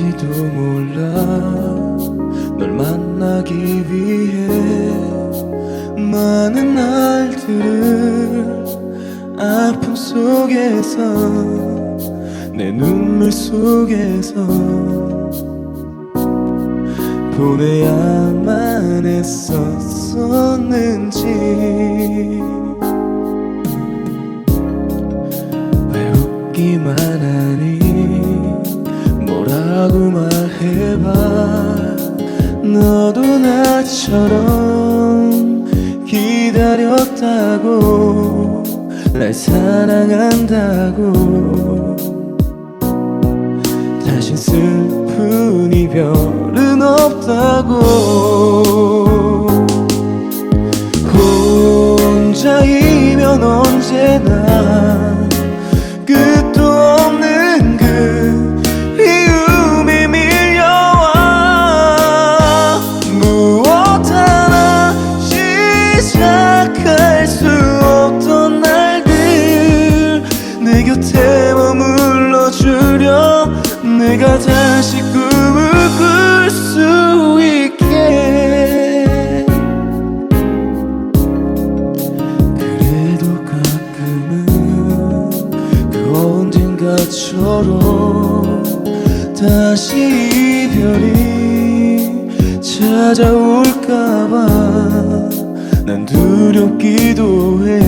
될지도 몰라. 널 만나기 위해 많은 날들을 아픔 속에서 내 눈물 속에서 보내야만 했었었는지. 왜 웃기만 뭐라고 말해봐. 너도 나처럼 기다렸다고 날 사랑한다고. 다신 슬픈 이별은 없다고. 혼자이면 언제나 언젠가처럼 다시 이별이 찾아올까봐 난 두렵기도 해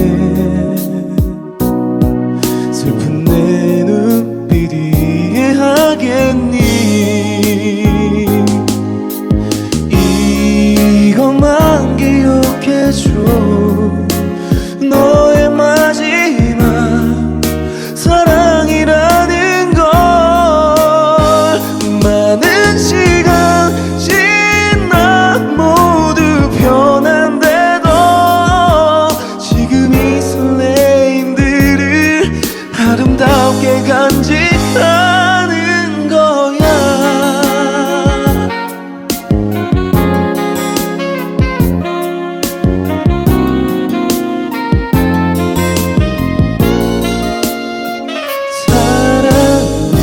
아름답게 간직하는 거야? 사랑해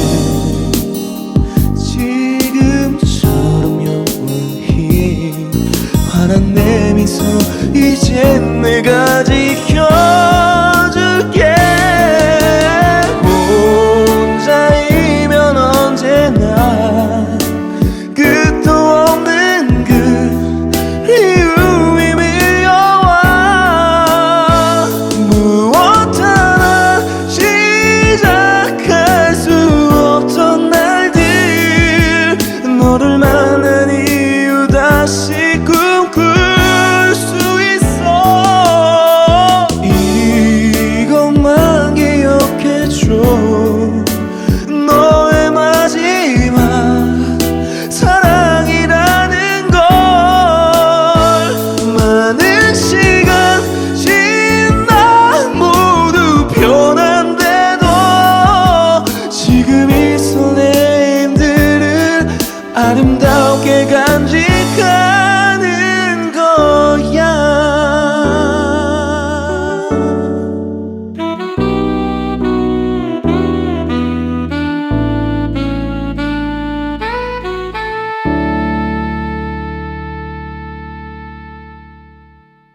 지금처럼 영원히 환한 내 미소 이젠 내가 지켜 아름답게 가